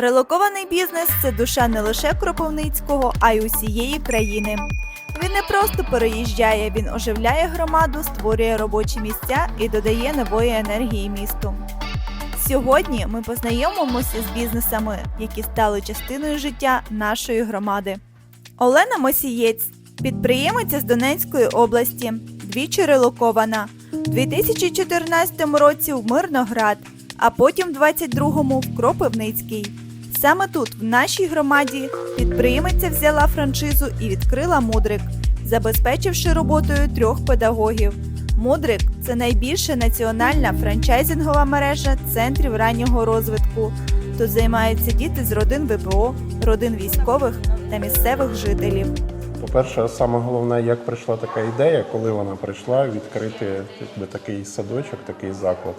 Релокований бізнес це душа не лише Кропивницького, а й усієї країни. Він не просто переїжджає, він оживляє громаду, створює робочі місця і додає нової енергії місту. Сьогодні ми познайомимося з бізнесами, які стали частиною життя нашої громади. Олена Мосієць, підприємиця з Донецької області, двічі релокована. У 2014 році в Мирноград, а потім в 22-му в Кропивницький. Саме тут, в нашій громаді, підприємиця взяла франшизу і відкрила мудрик, забезпечивши роботою трьох педагогів. Мудрик це найбільша національна франчайзингова мережа центрів раннього розвитку. Тут займаються діти з родин ВПО, родин військових та місцевих жителів. По-перше, саме головне, як прийшла така ідея, коли вона прийшла відкрити якби, такий садочок, такий заклад.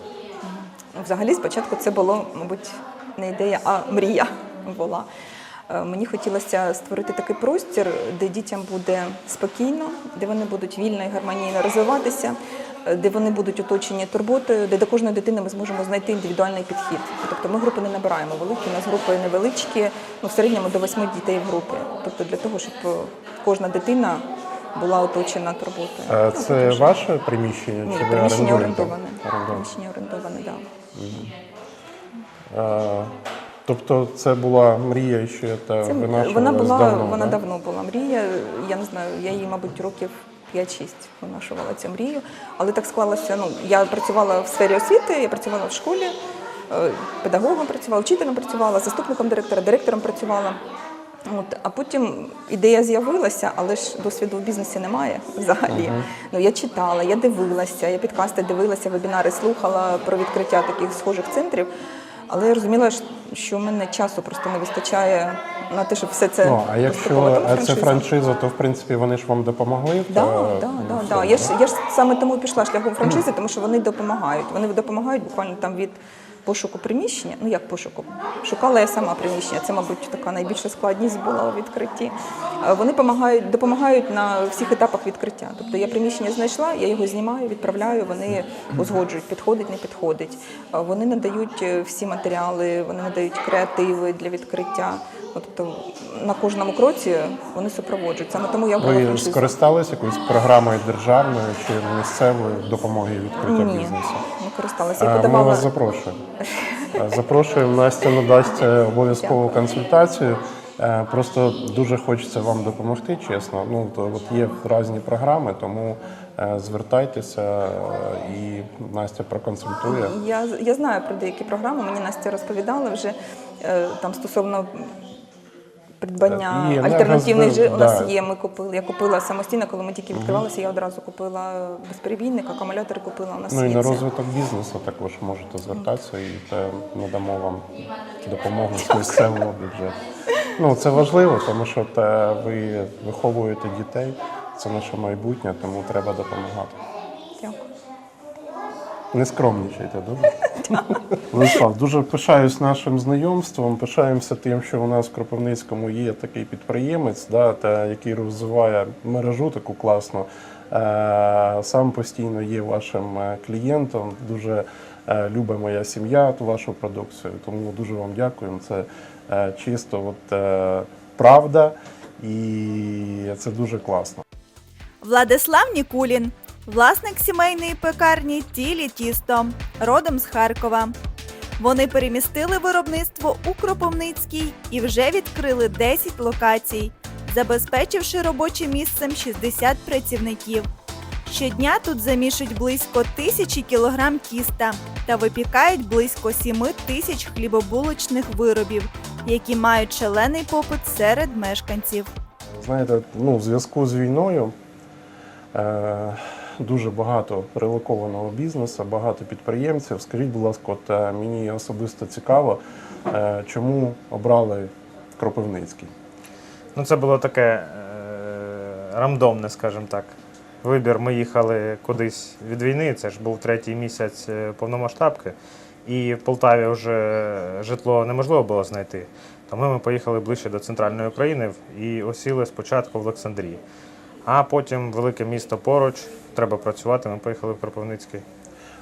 Взагалі, спочатку це було, мабуть, не ідея, а мрія була. Е, Мені хотілося створити такий простір, де дітям буде спокійно, де вони будуть вільно і гармонійно розвиватися, е, де вони будуть оточені турботою, де до кожної дитини ми зможемо знайти індивідуальний підхід. Тобто ми групи не набираємо великі, у нас групи невеличкі, ну в середньому до восьми дітей в групі. Тобто для того, щоб е, кожна дитина була оточена турботою. Е, Ну, Це що- ваше приміщення Ні, чи приміщення орендоване. Приміщення орендоване, так. Е, Тобто це була мрія ще та Це, вона була давно, вона да? давно була мрія. Я не знаю, я її, мабуть, років 5-6 винашувала цю мрію. Але так склалося. Ну я працювала в сфері освіти, я працювала в школі, е, педагогом працювала, вчителем працювала, заступником директора, директором працювала. От, а потім ідея з'явилася, але ж досвіду в бізнесі немає взагалі. Ну я читала, я дивилася, я підкасти дивилася, вебінари слухала про відкриття таких схожих центрів. Але я розуміла, що- в мене часу просто не вистачає на те, щоб все це Ну, а якщо. Тому е, це франшиза, то в принципі вони ж вам допомогли? Да, та, да, ну, да, все, да. Я ж я ж саме тому пішла шляхом франшизи, тому що вони допомагають. Вони допомагають буквально там від пошуку приміщення. Ну як пошуку? Шукала я сама приміщення. Це, мабуть, така найбільша складність була у відкритті. Е, Вони допомагають, допомагають на всіх етапах відкриття. Тобто я приміщення знайшла, я його знімаю, відправляю. Вони узгоджують, підходить, не підходить. Е, Вони надають е, всі матеріали, вони надають креативи для відкриття. Тобто на кожному кроці вони супроводжують. Саме тому я Ви скористалися якоюсь програмою державною чи місцевою допомоги відкриття бізнесу? Не користалася. Я Е, Ми вас запрошуємо. Запрошуємо, Настя надасть е, обов'язкову консультацію. Е, Просто дуже хочеться вам допомогти, чесно. Ну то от є різні програми, тому е, звертайтеся і Настя проконсультує. Я, я знаю про деякі програми, мені Настя розповідала вже там стосовно придбання І альтернативних жи. У нас да. є. Ми купили. Я купила самостійно, коли ми тільки відкривалися. Я одразу купила безперебійник, акумулятори купила. У нас Ну і на розвиток бізнесу також можете звертатися і те надамо вам допомогу з місцевого бюджету. Ну це важливо, тому що те, ви виховуєте дітей, це наше майбутнє, тому треба допомагати. Не скромнічайте, дуже. Владислав, дуже пишаюсь нашим знайомством. Пишаємося тим, що у нас в Кропивницькому є такий підприємець, да, та, який розвиває мережу таку класну. Е, сам постійно є вашим е, клієнтом. Дуже е, любить моя сім'я ту вашу продукцію. Тому дуже вам дякуємо. Це чисто от, правда, і це дуже класно. Владислав Нікулін, власник сімейної пекарні Тілі Тісто, родом з Харкова. Вони перемістили виробництво у Кропивницький і вже відкрили 10 локацій, забезпечивши робочим місцем 60 працівників. Щодня тут замішують близько тисячі кілограм тіста та випікають близько 7 тисяч хлібобулочних виробів, які мають шалений попит серед мешканців. Знаєте, ну, в зв'язку з війною е, дуже багато релокованого бізнесу, багато підприємців. Скажіть, будь ласка, от е, мені особисто цікаво, е, чому обрали Кропивницький? Ну, це було таке е, рандомне, скажімо так. Вибір. Ми їхали кудись від війни, це ж був третій місяць е, повномасштабки, і в Полтаві вже житло неможливо було знайти. Тому ми поїхали ближче до центральної України і осіли спочатку в Олександрії. А потім велике місто поруч, треба працювати, ми поїхали в Кропивницький.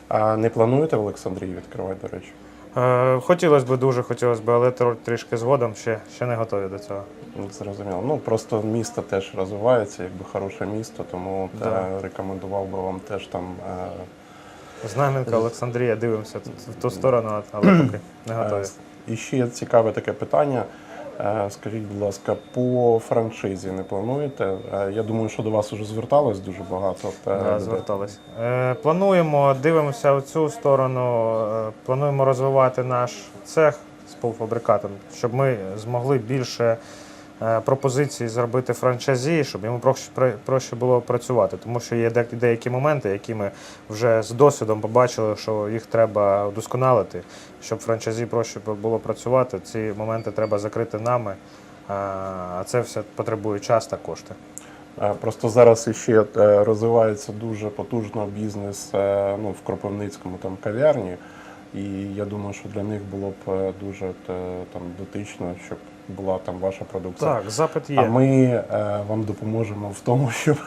А не плануєте в Олександрії відкривати, до речі? Е, хотілося б дуже, хотілося б, але трішки згодом ще, ще не готові до цього. Ну, Зрозуміло. Ну просто місто теж розвивається, якби хороше місто, тому Да. е, рекомендував би вам теж там. е, Знам'янка, Олександрія, дивимося в ту сторону, але поки не готові. Е, І ще цікаве таке питання. Е, Скажіть, будь ласка, по франшизі не плануєте? Е, Я думаю, що до вас вже зверталось дуже багато. Да, зверталось. Е, плануємо, дивимося в цю сторону. плануємо розвивати наш цех з полуфабрикатом, щоб ми змогли більше е, пропозицій зробити франчайзі, щоб йому проще, було працювати. Тому що є деякі моменти, які ми вже з досвідом побачили, що їх треба удосконалити, щоб франчайзі проще було працювати. Ці моменти треба закрити нами. е, А це все потребує час та кошти. Е, Просто зараз іще е, розвивається дуже потужно бізнес ну, в Кропивницькому там кав'ярні. І я думаю, що для них було б дуже там дотично, щоб була там ваша продукція. Так, запит є. А ми е, вам допоможемо в тому, щоб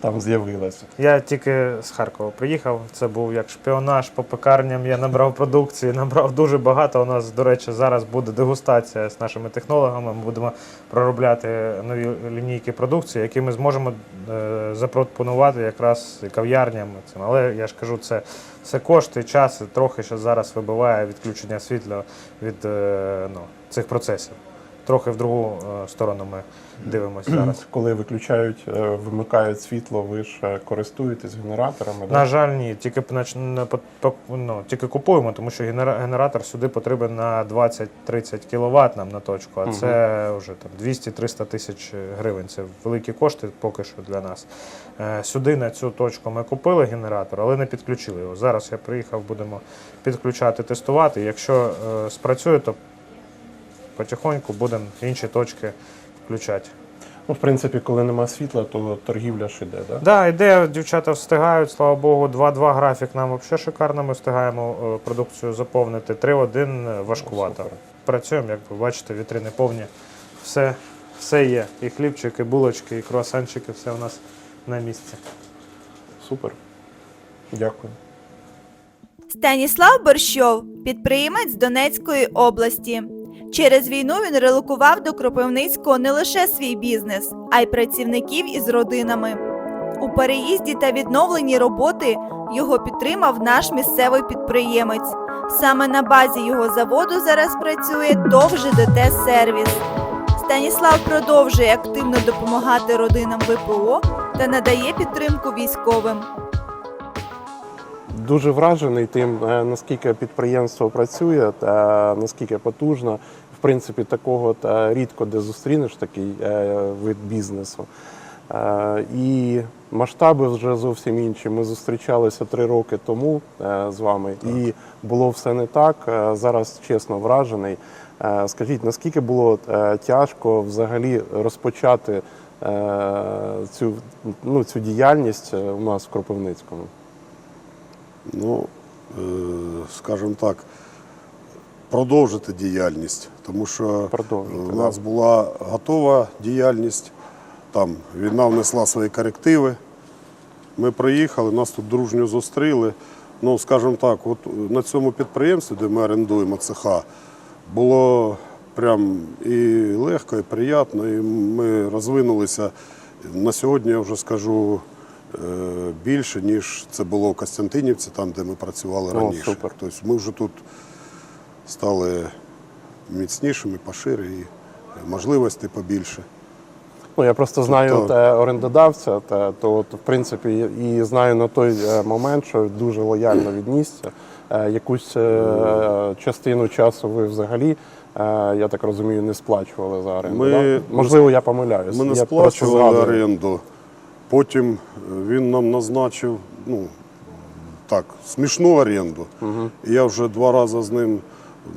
там з'явилося. Я тільки з Харкова приїхав. Це був як шпіонаж по пекарням. Я набрав продукції, набрав дуже багато. У нас, до речі, зараз буде дегустація з нашими технологами. Ми будемо проробляти нові лінійки продукції, які ми зможемо е, запропонувати якраз і кав'ярням. Цим. Але я ж кажу, це все кошти, час, і трохи ще зараз вибиває відключення світла від е, ну, цих процесів. Трохи в другу е, сторону ми дивимося зараз. Коли виключають, е, вимикають світло, ви ж е, користуєтесь генераторами. На жаль, ні. Тільки ну, тільки купуємо, тому що генера- генератор сюди потрібен на 20-30 кВт нам на точку, а Мгм. це вже там 200-300 тисяч гривень. Це великі кошти поки що для нас. Сюди на цю точку ми купили генератор, але не підключили його. Зараз я приїхав, будемо підключати, тестувати. Якщо спрацює, то потихоньку будемо інші точки включати. Ну, в принципі, коли нема світла, то торгівля ж іде, да? Да, іде, дівчата встигають, слава Богу, 2-2 графік нам взагалі шикарно. Ми встигаємо е, продукцію заповнити. 3-1 важкувато. Супер. Працюємо, як ви бачите, вітрини повні. Все, все є. І хлібчик, і булочки, і круасанчики, все у нас на місці. Супер. Дякую. Станіслав Борщов підприємець Донецької області. Через війну він релокував до Кропивницького не лише свій бізнес, а й працівників із родинами. У переїзді та відновленні роботи його підтримав наш місцевий підприємець. Саме на базі його заводу зараз працює ТОВ ЖДТ сервіс. Станіслав продовжує активно допомагати родинам ВПО та надає підтримку військовим. Дуже вражений тим, е, наскільки підприємство працює та наскільки потужно. В принципі, такого та рідко де зустрінеш такий е, вид бізнесу. Е, І масштаби вже зовсім інші. Ми зустрічалися три роки тому з вами, і було все не так. Зараз чесно вражений. Скажіть, наскільки було тяжко взагалі розпочати цю, ну, цю діяльність у нас в Кропивницькому? Ну, е, скажімо так, продовжити діяльність, тому що Продовжити, у нас була готова діяльність, там війна внесла свої корективи. Ми приїхали, нас тут дружньо зустріли. Ну, скажімо так, от на цьому підприємстві, де ми орендуємо цеха, було прям і легко, і приємно, і ми розвинулися. На сьогодні я вже скажу е, більше, ніж це було в Костянтинівці, там, де ми працювали О, раніше. супер. Тобто ми вже тут стали міцнішими, пошире і можливостей побільше. Ну, я просто знаю Тобто- те, орендодавця, те, то от, в принципі і знаю на той е, момент, що дуже лояльно віднісся. Е, Якусь е, частину часу ви взагалі, е, я так розумію, не сплачували за оренду. Ми-? Можливо, я помиляюсь. Ми не я сплачували оренду. Потім е, він нам назначив ну, так, смішну оренду. І я вже два рази з ним,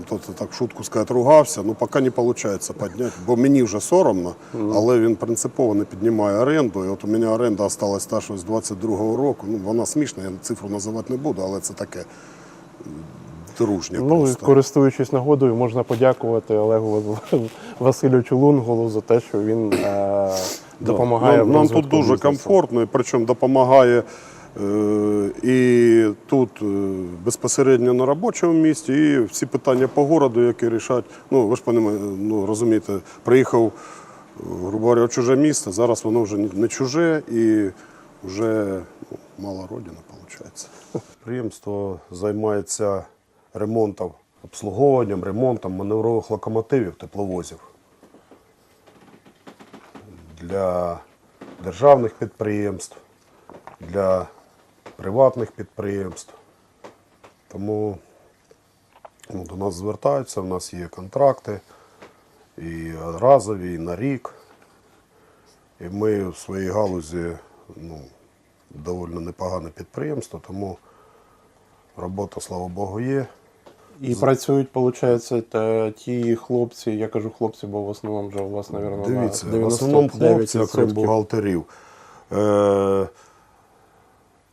тобто, так шутку сказати, ругався, ну поки не виходить підняти, бо мені вже соромно, але він принципово не піднімає оренду. І от у мене оренда залишилась та, що з 22-го року. Ну, вона смішна, я цифру називати не буду, але це таке дружнє Ну, просто. користуючись нагодою, можна подякувати Олегу Васильовичу Лунголу за те, що він е, допомагає Нам, в нам тут дуже бізнесу. комфортно, і причому допомагає Е, І тут е, безпосередньо на робочому місці, і всі питання по городу, які рішать. Ну, ви ж понімаєте, ну, розумієте, приїхав, грубо говоря, чуже місто, зараз воно вже не чуже і вже ну, мала родина, виходить. Підприємство займається ремонтом, обслуговуванням, ремонтом маневрових локомотивів, тепловозів для державних підприємств, для приватних підприємств. Тому ну, до нас звертаються, у нас є контракти і разові, і на рік. І ми в своїй галузі ну, доволі непогане підприємство, тому робота, слава Богу, є. І працюють, виходить, та ті хлопці, я кажу хлопці, бо в основному вже у вас, мабуть, Дивіться, на в основному хлопці, 99% окрім бухгалтерів. Е,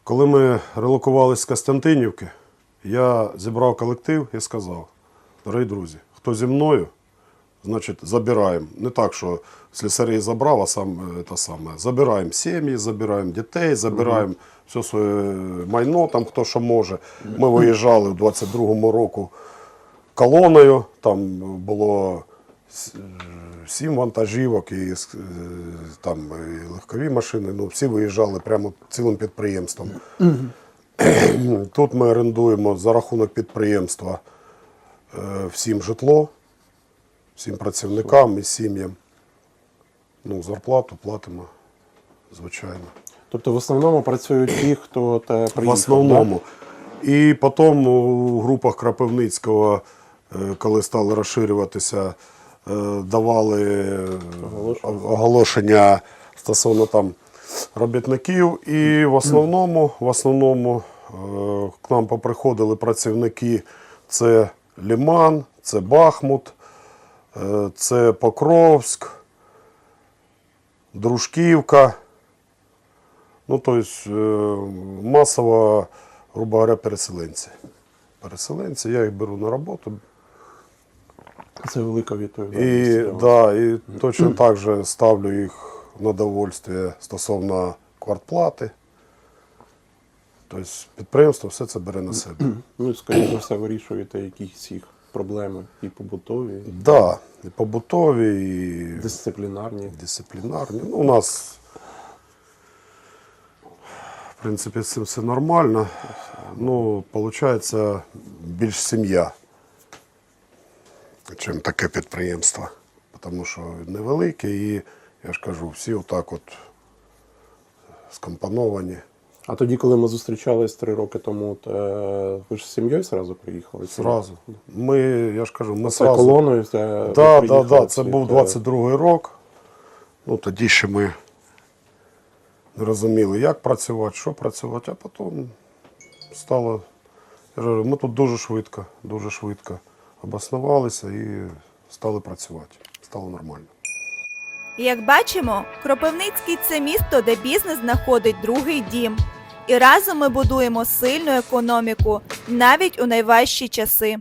коли ми релокувалися з Костянтинівки, я зібрав колектив і сказав: дорогі друзі, хто зі мною, значить, забираємо. Не так, що слісарей забрав, а сам те саме. Забираємо сім'ї, забираємо дітей, забираємо все своє майно, там хто що може. Ми виїжджали в 22-му року колоною, там було сім вантажівок і там і легкові машини. Ну, всі виїжджали прямо цілим підприємством. Тут ми орендуємо за рахунок підприємства е, всім житло, всім працівникам і сім'ям. Ну, зарплату платимо, звичайно. Тобто в основному працюють ті, хто та приїхав. В основному. І потім у групах Крапивницького, е, коли стали розширюватися, е, давали е, Оголошення. оголошення стосовно там робітників. І в основному, в основному к нам поприходили працівники. Це Ліман, це Бахмут, це Покровськ, Дружківка. Ну, тобто масово, грубо говоря, переселенці. Переселенці, я їх беру на роботу. Це велика відповідальність. І, да, і точно так же ставлю їх на довольствие стосовно квартплати. Тобто підприємство все це бере на себе. Ну, скоріше за все, вирішуєте якісь їх проблеми і побутові, і Да, і побутові, і дисциплінарні. дисциплінарні. Ну, у нас, в принципі, з цим все нормально. Ну, виходить, більш сім'я, чим таке підприємство. Тому що невелике і, я ж кажу, всі отак от скомпоновані. А тоді, коли ми зустрічались три роки тому, то е, ви ж з сім'єю зразу приїхали? Зразу. Ми, я ж кажу, ми Це зразу. колоною. Так, приїхали так, так. Це був 22-й рік. Ну, тоді ще ми розуміли, як працювати, що працювати, а потім стало. Ми тут дуже швидко, дуже швидко обоснувалися і стали працювати. Стало нормально. Як бачимо, Кропивницький це місто, де бізнес знаходить другий дім. І разом ми будуємо сильну економіку навіть у найважчі часи.